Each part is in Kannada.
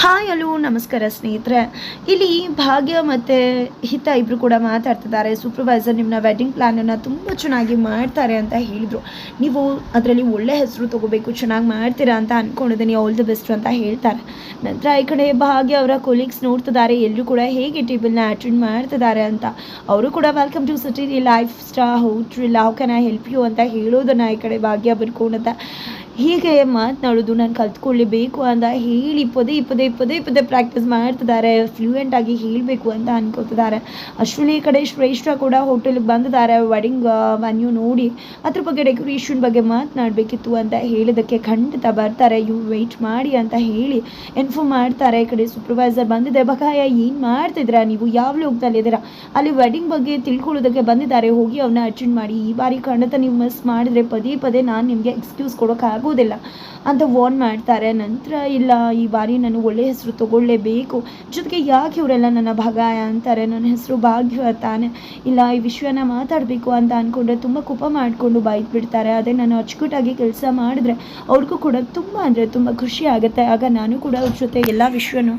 ಹಾಯ್ ಅಲೋ ನಮಸ್ಕಾರ ಸ್ನೇಹಿತರೆ. ಇಲ್ಲಿ ಭಾಗ್ಯ ಮತ್ತು ಹಿತ ಇಬ್ಬರು ಕೂಡ ಮಾತಾಡ್ತಿದ್ದಾರೆ. ಸೂಪರ್ವೈಸರ್ ನಿಮ್ಮನ್ನ ವೆಡ್ಡಿಂಗ್ ಪ್ಲ್ಯಾನನ್ನು ತುಂಬ ಚೆನ್ನಾಗಿ ಮಾಡ್ತಾರೆ ಅಂತ ಹೇಳಿದರು. ನೀವು ಅದರಲ್ಲಿ ಒಳ್ಳೆ ಹೆಸರು ತೊಗೋಬೇಕು, ಚೆನ್ನಾಗಿ ಮಾಡ್ತೀರಾ ಅಂತ ಅಂದ್ಕೊಂಡಿದ್ದೀನಿ ಆಲ್ ದಿ ಬೆಸ್ಟ್ ಅಂತ ಹೇಳ್ತಾರೆ. ನಂತರ ಈ ಕಡೆ ಭಾಗ್ಯ ಅವರ ಕೊಲೀಗ್ಸ್ ನೋಡ್ತಿದ್ದಾರೆ. ಎಲ್ಲರೂ ಕೂಡ ಹೇಗೆ ಟೇಬಲ್ನ ಅಟೆಂಡ್ ಮಾಡ್ತಿದ್ದಾರೆ ಅಂತ. ಅವರು ಕೂಡ welcome to City Life Star hotel how can I help you ಅಂತ ಹೇಳೋದನ್ನು ಈ ಕಡೆ ಭಾಗ್ಯ ಬರ್ಕೊಂಡಂತ. ಹೀಗೆ ಮಾತನಾಡೋದು ನಾನು ಕಲ್ತ್ಕೊಳ್ಳೇಬೇಕು ಅಂತ ಹೇಳಿ ಪದೇ ಪದೇ ಪದೇ ಪದೇ ಪ್ರಾಕ್ಟೀಸ್ ಮಾಡ್ತಿದ್ದಾರೆ. ಫ್ಲೂಯೆಂಟ್ ಆಗಿ ಹೇಳಬೇಕು ಅಂತ ಅನ್ಕೋತಿದ್ದಾರೆ. ಅಶ್ವಿನಿ ಕಡೆ ಶ್ರೇಷ್ಠ ಕೂಡ ಹೋಟೆಲ್ಗೆ ಬಂದಿದ್ದಾರೆ. ವೆಡಿಂಗ್ ವೆನ್ಯೂ ನೋಡಿ ಅದ್ರ ಬಗ್ಗೆ ಡೆಕೋರೇಷನ್ ಬಗ್ಗೆ ಮಾತನಾಡಬೇಕಿತ್ತು ಅಂತ ಹೇಳಿದ್ದಕ್ಕೆ ಖಂಡಿತ ಬರ್ತಾರೆ. ಇವು ವೆಯ್ಟ್ ಮಾಡಿ ಅಂತ ಹೇಳಿ ಇನ್ಫಾರ್ಮ್ ಮಾಡ್ತಾರೆ. ಈ ಕಡೆ ಸೂಪರ್ವೈಸರ್ ಬಂದಿದೆ. ಬಕಾಯ, ಏನು ಮಾಡ್ತಿದ್ದೀರಾ? ನೀವು ಯಾವ ಹೋಗ್ತಲ್ಲಿದ್ದೀರಾ ಅಲ್ಲಿ ವೆಡಿಂಗ್ ಬಗ್ಗೆ ತಿಳ್ಕೊಳ್ಳೋದಕ್ಕೆ ಬಂದಿದ್ದಾರೆ. ಹೋಗಿ ಅವನ್ನ ಅಟೆಂಡ್ ಮಾಡಿ. ಈ ಬಾರಿ ಖಂಡಿತ ನೀವು ಮಿಸ್ ಮಾಡಿದ್ರೆ ಪದೇ ಪದೇ ನಾನು ನಿಮಗೆ ಎಕ್ಸ್ಕ್ಯೂಸ್ ಕೊಡೋಕ್ಕಾಗೋದಿಲ್ಲ ಅಂತ ವಾರ್ನ್ ಮಾಡ್ತಾರೆ. ನಂತರ, ಇಲ್ಲ, ಈ ಬಾರಿ ನಾನು ಒಳ್ಳೆ ಹೆಸರು ತಗೊಳ್ಳೇಬೇಕು. ಜೊತೆಗೆ ಯಾಕೆ ಇವರೆಲ್ಲ ನನ್ನ ಭಗಾಯ ಅಂತಾರೆ? ನನ್ನ ಹೆಸರು ಭಾಗ್ಯ ತಾನೆ. ಇಲ್ಲ, ಈ ವಿಷಯನ ಮಾತಾಡಬೇಕು ಅಂತ ಅಂದ್ಕೊಂಡ್ರೆ ತುಂಬ ಕೋಪ ಮಾಡಿಕೊಂಡು ಬಾಯ್ದು ಬಿಡ್ತಾರೆ ಅದೇ ನಾನು ಅಚ್ಚುಕಟ್ಟಾಗಿ ಕೆಲಸ ಮಾಡಿದ್ರೆ ಅವ್ರಿಗೂ ಕೂಡ ತುಂಬ ಅಂದರೆ ತುಂಬ ಖುಷಿ ಆಗುತ್ತೆ. ಆಗ ನಾನು ಕೂಡ ಅವ್ರ ಜೊತೆ ಎಲ್ಲ ವಿಷಯನೂ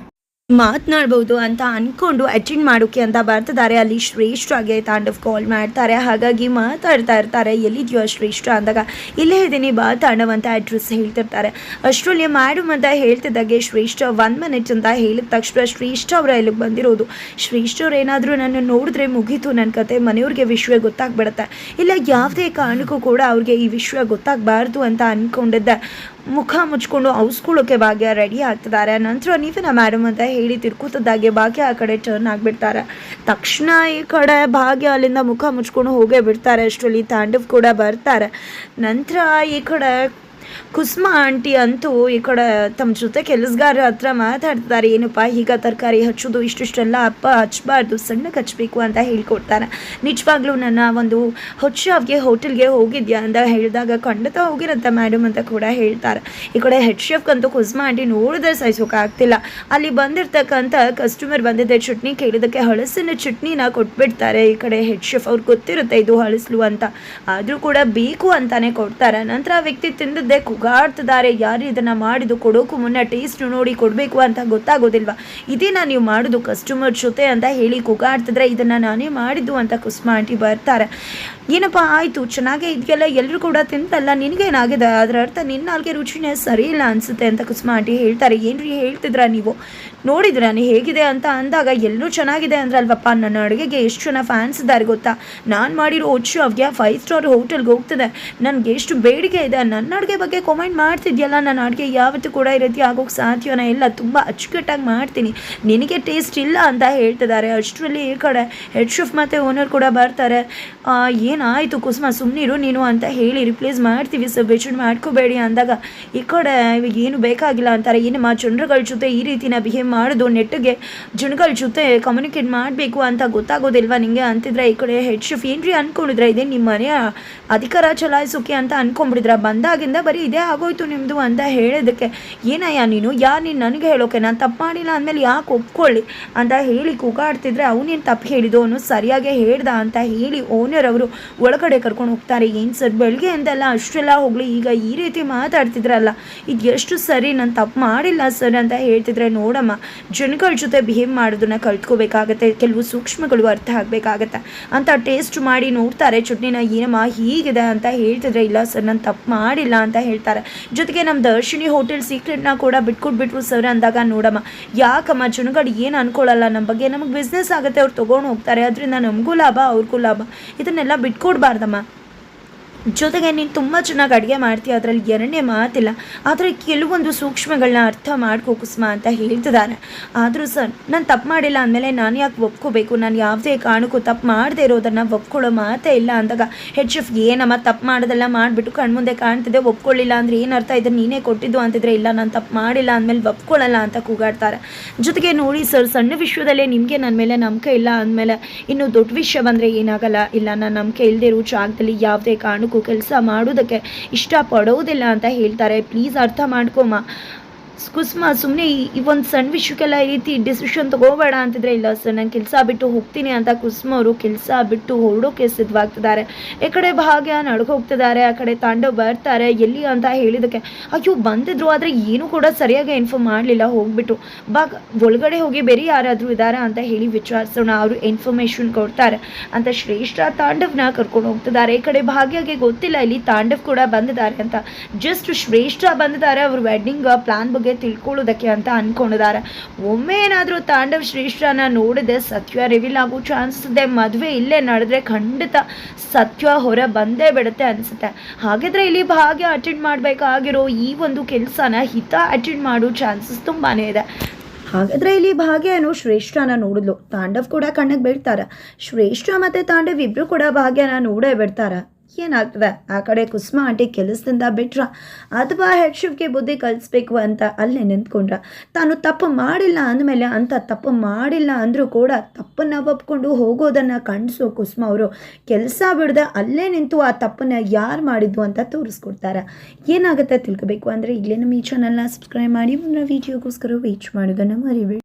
ಮಾತನಾಡ್ಬೋದು ಅಂತ ಅಂದ್ಕೊಂಡು ಅಟೆಂಡ್ ಮಾಡೋಕೆ ಅಂತ ಬರ್ತಿದ್ದಾರೆ. ಅಲ್ಲಿ ಶ್ರೇಷ್ಠಗೆ ತಾಂಡವ್ ಕಾಲ್ ಮಾಡ್ತಾರೆ. ಹಾಗಾಗಿ ಮಾತಾಡ್ತಾ ಇರ್ತಾರೆ. ಎಲ್ಲಿದೆಯೋ ಶ್ರೇಷ್ಠ ಅಂದಾಗ, ಇಲ್ಲೇ ಇದ್ದೀನಿ ಬಾ ತಾಂಡವ್ ಅಂತ ಅಡ್ರೆಸ್ ಹೇಳ್ತಿರ್ತಾರೆ. ಅಷ್ಟರಲ್ಲಿ ಮ್ಯಾಡಮ್ ಅಂತ ಹೇಳ್ತಿದ್ದಾಗೆ ಶ್ರೇಷ್ಠ ಒನ್ ಮಿನಿಟ್ ಅಂತ ಹೇಳಿದ ತಕ್ಷಣ ಶ್ರೇಷ್ಠ ಅವರ ಇಲ್ಲಿಗೆ ಬಂದಿರೋದು? ಶ್ರೇಷ್ಠ ಅವ್ರು ಏನಾದರೂ ನನ್ನ ನೋಡಿದ್ರೆ ಮುಗೀತು ನನ್ನ ಕತೆ. ಮನೆಯವ್ರಿಗೆ ವಿಷಯ ಗೊತ್ತಾಗ್ಬಿಡುತ್ತೆ. ಇಲ್ಲ, ಯಾವುದೇ ಕಾರಣಕ್ಕೂ ಕೂಡ ಅವ್ರಿಗೆ ಈ ವಿಷಯ ಗೊತ್ತಾಗಬಾರ್ದು ಅಂತ ಅಂದ್ಕೊಂಡಿದ್ದೆ ಮುಖ ಮುಚ್ಕೊಂಡು ಔಸ್ಕೊಳ್ಳೋಕೆ ಭಾಗ್ಯ ರೆಡಿ ಆಗ್ತಿದ್ದಾರೆ. ನಂತರ ನೀವೇನ ಮ್ಯಾಡಮ್ ಅಂತ ಹೇಳಿ ತಿರ್ಕುತ್ತದಾಗೆ ಭಾಗ್ಯ ಆ ಕಡೆ ಟರ್ನ್ ಆಗಿಬಿಡ್ತಾರೆ. ತಕ್ಷಣ ಈ ಕಡೆ ಭಾಗ್ಯ ಅಲ್ಲಿಂದ ಮುಖ ಮುಚ್ಕೊಂಡು ಹೋಗೇ ಬಿಡ್ತಾರೆ. ಅಷ್ಟರಲ್ಲಿ ತಾಂಡವ್ ಕೂಡ ಬರ್ತಾರೆ. ನಂತರ ಈ ಕಡೆ ಕುಸುಮ ಆಂಟಿ ಅಂತೂ ಈ ಕಡೆ ತಮ್ಮ ಜೊತೆ ಕೆಲಸಗಾರರ ಹತ್ರ ಮಾತಾಡ್ತಾರೆ ಏನಪ್ಪ, ಈಗ ತರಕಾರಿ ಹಚ್ಚೋದು ಇಷ್ಟಿಷ್ಟೆಲ್ಲ ಅಪ್ಪ ಹಚ್ಚಬಾರ್ದು ಸಣ್ಣಕ್ಕೆ ಹಚ್ಚಬೇಕು ಅಂತ ಹೇಳ್ಕೊಡ್ತಾರೆ ನಿಜವಾಗ್ಲೂ ನನ್ನ ಒಂದು ಹೊಚ್ಚಾವ್ಗೆ ಹೋಟೆಲ್ಗೆ ಹೋಗಿದ್ಯಾ ಅಂತ ಹೇಳಿದಾಗ ಖಂಡಿತ ಹೋಗಿರುತ್ತೆ ಮೇಡಮ್ ಅಂತ ಕೂಡ ಹೇಳ್ತಾರೆ. ಈ ಕಡೆ ಹೆಡ್ ಶೆಫ್ ಅಂತೂ ಕುಸುಮ ಆಂಟಿ ನೋಡಿದ್ರೆ ಸಹಿಸೋಕ್ಕಾಗ್ತಿಲ್ಲ ಅಲ್ಲಿ ಬಂದಿರ್ತಕ್ಕಂಥ ಕಸ್ಟಮರ್ ಬಂದಿದ್ದೆ ಚಟ್ನಿ ಕೇಳಿದಕ್ಕೆ ಹಳಸಿನ ಚಟ್ನಿನ ಕೊಟ್ಬಿಡ್ತಾರೆ. ಈ ಕಡೆ ಹೆಡ್ ಶೆಫ್ ಅವ್ರಿಗೆ ಗೊತ್ತಿರುತ್ತೆ ಇದು ಹಳಸಲು ಅಂತ. ಆದರೂ ಕೂಡ ಬೇಕು ಅಂತಾನೆ ಕೊಡ್ತಾರೆ. ನಂತರ ಆ ವ್ಯಕ್ತಿ ತಿಂದಿದ್ದೆ ಕುಗಾಡ್ತಿದ್ದಾರೆ ಯಾರು ಇದನ್ನ ಮಾಡಿದ್ದು? ಕೊಡೋಕು ಮುನ್ನ ಟೇಸ್ಟ್ ನೋಡಿ ಕೊಡಬೇಕು ಅಂತ ಗೊತ್ತಾಗೋದಿಲ್ವಾ? ಇದೇನಾ ನೀವು ಮಾಡೋದು? ಕಸ್ಟಮರ್ ಜೊತೆ ಅಂತ ಹೇಳಿ ಕುಗಾಡ್ತಿದ್ರೆ ಇದನ್ನ ನಾನೇ ಮಾಡಿದ್ದು ಅಂತ ಕುಸುಮ ಆಂಟಿ ಬರ್ತಾರೆ. ಏನಪ್ಪ ಆಯಿತು ಚೆನ್ನಾಗೇ ಇದೆಯಲ್ಲ ಎಲ್ಲರೂ ಕೂಡ ತಿಂತಲ್ಲ ನಿನಗೇನಾಗಿದೆ? ಅದರ ಅರ್ಥ ನಿನ್ನ ಅಲ್ಲಿಗೆ ರುಚಿನೇ ಸರಿ ಇಲ್ಲ ಅನಿಸುತ್ತೆ ಅಂತ ಕುಸುಮ ಆಂಟಿ ಹೇಳ್ತಾರೆ. ಏನ್ರಿ ಹೇಳ್ತಿದ್ರಾ ನೀವು? ನೋಡಿದ್ರಾ ನೀ ಹೇಗಿದೆ ಅಂತ ಅಂದಾಗ ಎಲ್ಲರೂ ಚೆನ್ನಾಗಿದೆ ಅಂದ್ರಲ್ವಪ್ಪ ನನ್ನ ಅಡುಗೆಗೆ ಎಷ್ಟು ಜನ ಫ್ಯಾನ್ಸ್ ಇದ್ದಾರೆ ಗೊತ್ತಾ? ನಾನು ಮಾಡಿರೋ ಒಚ್ಚು ಅವ್ಗೆ ಫೈವ್ ಸ್ಟಾರ್ ಹೋಟೆಲ್ಗೆ ಹೋಗ್ತದೆ. ನನಗೆ ಎಷ್ಟು ಬೇಡಿಕೆ ಇದೆ. ನನ್ನ ಅಡುಗೆ ಬಗ್ಗೆ ಕಮೆಂಟ್ ಮಾಡ್ತಿದ್ಯಲ್ಲ ನನ್ನ ಅಡುಗೆ ಯಾವತ್ತೂ ಕೂಡ ಈ ರೀತಿ ಆಗೋಕ್ಕೆ ಸಾಧ್ಯನ ಇಲ್ಲ. ತುಂಬ ಅಚ್ಚುಕಟ್ಟಾಗಿ ಮಾಡ್ತೀನಿ. ನಿನಗೆ ಟೇಸ್ಟ್ ಇಲ್ಲ ಅಂತ ಹೇಳ್ತಿದ್ದಾರೆ. ಅಷ್ಟರಲ್ಲಿ ಈ ಕಡೆ ಹೆಡ್ ಶೆಫ್ ಮತ್ತು ಓನರ್ ಕೂಡ ಬರ್ತಾರೆ. ಆ, ಏನಾಯಿತು ಕುಸುಮ ಸುಮ್ಮನಿರು ನೀನು ಅಂತ ಹೇಳಿ ರಿಪ್ಲೇಸ್ ಮಾಡ್ತೀವಿ ಬೇಚಣೆ ಮಾಡ್ಕೋಬೇಡಿ ಅಂದಾಗ, ಈ ಕಡೆ ಇವಾಗ ಏನು ಬೇಕಾಗಿಲ್ಲ ಅಂತಾರೆ. ಏನಮ್ಮ ಜನರುಗಳ ಜೊತೆ ಈ ರೀತಿನ ಬಿಹೇವ್ ಮಾಡೋದು, ನೆಟ್ಟಿಗೆ ಜನಗಳ ಜೊತೆ ಕಮ್ಯುನಿಕೇಟ್ ಮಾಡಬೇಕು ಅಂತ ಗೊತ್ತಾಗೋದಿಲ್ವಾ ನಿಮಗೆ ಅಂತಿದ್ರೆ? ಈ ಕಡೆ ಹೆಡ್ ಶಿಫ್ ಏನ್ರಿ ಅಂದ್ಕೊಂಡಿದ್ರೆ ಇದೇ ನಿಮ್ಮ ಮನೆಯ ಅಧಿಕಾರ ಚಲಾಯಿಸೋಕೆ ಅಂತ ಅಂದ್ಕೊಂಡ್ಬಿಡಿದ್ರ ಬಂದಾಗಿಂದ ಬರೀ ಇದೇ ಆಗೋಯ್ತು ನಿಮ್ಮದು ಅಂತ ಹೇಳೋದಕ್ಕೆ ಏನಯ್ಯ ನೀನು? ಯಾರು ನೀನು ನನಗೆ ಹೇಳೋಕೆ? ನಾನು ತಪ್ಪು ಮಾಡಿಲ್ಲ ಅಂದಮೇಲೆ ಯಾಕೆ ಒಪ್ಕೊಳ್ಳಿ ಅಂತ ಹೇಳಿ ಕೂಗಾಡ್ತಿದ್ರೆ ಅವನೇನು ತಪ್ಪು ಹೇಳಿದ್ದು? ಅವನು ಸರಿಯಾಗೇ ಹೇಳ್ದ ಅಂತ ಹೇಳಿ ಓನರ್ ಅವರು ಒಳಗಡೆ ಕರ್ಕೊಂಡು ಹೋಗ್ತಾರೆ. ಏನು ಸರ್ ಬೆಳಗ್ಗೆ ಅಂತೆಲ್ಲ ಅಷ್ಟೆಲ್ಲ ಹೋಗಲಿ, ಈಗ ಈ ರೀತಿ ಮಾತಾಡ್ತಿದ್ರಲ್ಲ. ಇದು ಎಷ್ಟು ಸರಿ ನಾನು ತಪ್ಪು ಮಾಡಿಲ್ಲ ಸರ್ ಅಂತ ಹೇಳ್ತಿದ್ರೆ ನೋಡಮ್ಮ, ಜನಗಳ ಜೊತೆ ಬಿಹೇವ್ ಮಾಡೋದನ್ನ ಕಲ್ತ್ಕೋಬೇಕಾಗತ್ತೆ, ಕೆಲವು ಸೂಕ್ಷ್ಮಗಳು ಅರ್ಥ ಆಗಬೇಕಾಗತ್ತೆ. ಅಂತ ಟೇಸ್ಟ್ ಮಾಡಿ ನೋಡ್ತಾರೆ, ಚಟ್ನಿನ ಏನಮ್ಮ ಹೀಗಿದೆ ಅಂತ ಹೇಳ್ತಿದ್ರೆ, ಇಲ್ಲ ಸರ್, ನಾನು ತಪ್ಪು ಮಾಡಿಲ್ಲ ಅಂತ ಹೇಳ್ತಾರೆ. ಜೊತೆಗೆ ನಮ್ಮ ದರ್ಶಿನಿ ಹೋಟೆಲ್ ಸೀಕ್ರೆಟ್ನ ಕೂಡ ಬಿಟ್ಕೊಟ್ಬಿಟ್ರು ಸರ್ ಅಂದಾಗ ನೋಡಮ್ಮ, ಯಾಕಮ್ಮ ಜನಗಳು ಏನು ಅನ್ಕೊಳ್ಳಲ್ಲ ನಮ್ಮ ಬಗ್ಗೆ ನಮಗೆ ಬಿಸ್ನೆಸ್ ಆಗುತ್ತೆ, ಅವ್ರು ತೊಗೊಂಡು ಹೋಗ್ತಾರೆ ಅದರಿಂದ ನಮಗೂ ಲಾಭ, ಅವ್ರಿಗೂ ಲಾಭ. ಇದನ್ನೆಲ್ಲ గుడ్ ಜೊತೆಗೆ ನೀನು ತುಂಬ ಚೆನ್ನಾಗಿ ಅಡುಗೆ ಮಾಡ್ತೀಯ, ಅದರಲ್ಲಿ ಎರಡನೇ ಮಾತಿಲ್ಲ. ಆದರೆ ಕೆಲವೊಂದು ಸೂಕ್ಷ್ಮಗಳನ್ನ ಅರ್ಥ ಮಾಡ್ಕೋ ಕುಸುಮ ಅಂತ ಹೇಳ್ತಿದ್ದಾರೆ ಆದರೂ ಸರ್, ನಾನು ತಪ್ಪು ಮಾಡಿಲ್ಲ ಅಂದಮೇಲೆ ನಾನು ಯಾಕೆ ಒಪ್ಕೋಬೇಕು? ನಾನು ಯಾವುದೇ ಕಾರಣಕ್ಕೂ ತಪ್ಪು ಮಾಡದೇ ಇರೋದನ್ನು ಒಪ್ಕೊಳ್ಳೋ ಮಾತೇ ಇಲ್ಲ ಅಂದಾಗ ಹೆಡ್ ಶೆಫ್ ಏನಮ್ಮ ತಪ್ಪು ಮಾಡೋದೆಲ್ಲ ಮಾಡಿಬಿಟ್ಟು ಕಣ್ಮುಂದೆ ಕಾಣ್ತಿದೆ, ಒಪ್ಕೊಳ್ಳಿಲ್ಲ ಅಂದರೆ ಏನು ಅರ್ಥ ಇದನ್ನು ನೀನೇ ಕೊಟ್ಟಿದ್ದು ಅಂತಿದ್ರೆ ಇಲ್ಲ, ನಾನು ತಪ್ಪು ಮಾಡಿಲ್ಲ ಅಂದಮೇಲೆ ಒಪ್ಕೊಳ್ಳಲ್ಲ ಅಂತ ಕೂಗಾಡ್ತಾರೆ. ಜೊತೆಗೆ ನೋಡಿ ಸರ್, ಸಣ್ಣ ವಿಷಯದಲ್ಲೇ ನಿಮಗೆ ನನ್ನ ಮೇಲೆ ನಂಬಿಕೆ ಇಲ್ಲ ಅಂದಮೇಲೆ ಇನ್ನು ದೊಡ್ಡ ವಿಷಯ ಬಂದರೆ ಏನಾಗಲ್ಲ. ಇಲ್ಲ, ನಾನು ನಂಬಿಕೆ ಇಲ್ಲದೆ ಇರೋ ಜಾಗದಲ್ಲಿ ಯಾವುದೇ ಕಾರಣಕ್ಕೂ ಕೆಲಸ ಮಾಡೋದಕ್ಕೆ ಇಷ್ಟಪಡೋದಿಲ್ಲ ಅಂತ ಹೇಳ್ತಾರೆ. ಪ್ಲೀಸ್ ಅರ್ಥ ಮಾಡ್ಕೊಮ್ಮ. ಕುಸುಮ ಸುಮ್ಮನೆ ಈ ಒಂದು ಸಣ್ಣ ವಿಷಯಕ್ಕೆಲ್ಲ ಈ ರೀತಿ ಡಿಸಿಷನ್ ತಗೋಬೇಡ ಅಂತಿದ್ರೆ ಇಲ್ಲ ಸರ್ ನಾನು ಕೆಲಸ ಬಿಟ್ಟು ಹೋಗ್ತೀನಿ ಅಂತ ಕುಸುಮ ಅವರು ಕೆಲಸ ಬಿಟ್ಟು ಹೊರಡೋಕೆ ಸಿದ್ಧವಾಗ್ತಿದ್ದಾರೆ. ಈ ಕಡೆ ಭಾಗ್ಯ ಹೋಗ್ತಿದ್ದಾರೆ, ಆ ಕಡೆ ತಾಂಡವ್ ಬರ್ತಾರೆ, ಎಲ್ಲಿ ಅಂತ ಹೇಳಿದಕ್ಕೆ. ಅಯ್ಯೋ, ಬಂದಿದ್ರು ಆದರೆ ಏನೂ ಕೂಡ ಸರಿಯಾಗಿ ಇನ್ಫಾರ್ಮ್ ಮಾಡಲಿಲ್ಲ, ಹೋಗ್ಬಿಟ್ಟು. ಬಾಗ್ ಒಳಗಡೆ ಹೋಗಿ ಬೇರೆ ಯಾರಾದರೂ ಇದ್ದಾರೆ ಅಂತ ಹೇಳಿ ವಿಚಾರಿಸೋಣ, ಅವರು ಇನ್ಫಾರ್ಮೇಷನ್ ಕೊಡ್ತಾರೆ. ಅಂತ ಶ್ರೇಷ್ಠ ತಾಂಡವ್ನ ಕರ್ಕೊಂಡು ಹೋಗ್ತಿದ್ದಾರೆ. ಈ ಕಡೆ ಭಾಗ್ಯಗೆ ಗೊತ್ತಿಲ್ಲ, ಇಲ್ಲಿ ತಾಂಡವ್ ಕೂಡ ಬಂದಿದ್ದಾರೆ ಅಂತ. ಜಸ್ಟ್ ಶ್ರೇಷ್ಠ ಬಂದಿದ್ದಾರೆ, ಅವ್ರ ವೆಡ್ಡಿಂಗ್ ಪ್ಲಾನ್ ಬಗ್ಗೆ ತಿಳ್ಕೊಳ್ಳೋದಕ್ಕೆ ಅಂತ ಅನ್ಕೊಂಡಿದ್ದಾರೆ. ಒಮ್ಮೆ ಏನಾದರೂ ತಾಂಡವ್ ಶ್ರೇಷ್ಠನ ನೋಡಿದೆ ಸತ್ಯ ರಿವೀಲ್ ಆಗೋ ಚಾನ್ಸ್ ಇದೆ. ಮದುವೆ ಇಲ್ಲೇ ನಡೆದ್ರೆ ಖಂಡಿತ ಸತ್ಯ ಹೊರ ಬಂದೇ ಬಿಡುತ್ತೆ ಅನಿಸುತ್ತೆ. ಹಾಗಿದ್ರೆ ಇಲ್ಲಿ ಭಾಗ್ಯ ಅಟೆಂಡ್ ಮಾಡಬೇಕಾಗಿರೋ ಈ ಒಂದು ಕೆಲಸನ ಹಿತ ಅಟೆಂಡ್ ಮಾಡೋ ಚಾನ್ಸಸ್ ತುಂಬಾ ಇದೆ. ಹಾಗಾದ್ರೆ ಇಲ್ಲಿ ಭಾಗ್ಯನು ಶ್ರೇಷ್ಠನ ನೋಡಿದ್ಲು. ತಾಂಡವ್ ಕೂಡ ಕಣ್ಣಿಗೆ ಬೀಳ್ತಾರ. ಶ್ರೇಷ್ಠ ಮತ್ತೆ ತಾಂಡವ್ ಇಬ್ರು ಕೂಡ ಭಾಗ್ಯನ ನೋಡೇ ಬಿಡ್ತಾರ. ಏನಾಗ್ತದೆ? ಆ ಕಡೆ ಕುಸುಮ ಆಂಟಿ ಕೆಲಸದಿಂದ ಬಿಟ್ರ. ಅಥವಾ ಹೆಡ್ ಶಿಫ್ಟ್ಗೆ ಬುದ್ಧಿ ಕಲಿಸ್ಬೇಕು ಅಂತ ಅಲ್ಲೇ ನಿಂತ್ಕೊಂಡ್ರ. ತಾನು ತಪ್ಪು ಮಾಡಿಲ್ಲ ಅಂದಮೇಲೆ ಅಂತ ತಪ್ಪು ಮಾಡಿಲ್ಲ ಅಂದರೂ ಕೂಡ ತಪ್ಪನ್ನು ಒಪ್ಕೊಂಡು ಹೋಗೋದನ್ನು ಕಂಡಿಸು ಕುಸುಮ ಅವರು. ಕೆಲಸ ಬಿಡದೆ ಅಲ್ಲೇ ನಿಂತು ಆ ತಪ್ಪನ್ನು ಯಾರು ಮಾಡಿದ್ದು ಅಂತ ತೋರಿಸ್ಕೊಡ್ತಾರೆ. ಏನಾಗುತ್ತೆ ತಿಳ್ಕೋಬೇಕು ಅಂದರೆ ಇಲ್ಲೇ ನಮ್ಮ ಈ ಚಾನಲ್ನ ಸಬ್ಸ್ಕ್ರೈಬ್ ಮಾಡಿ ಮುಂದಿನ ವೀಡಿಯೋಗೋಸ್ಕರ ವೀಚ್ ಮಾಡೋದನ್ನು ಮರಿಬೇಡಿ.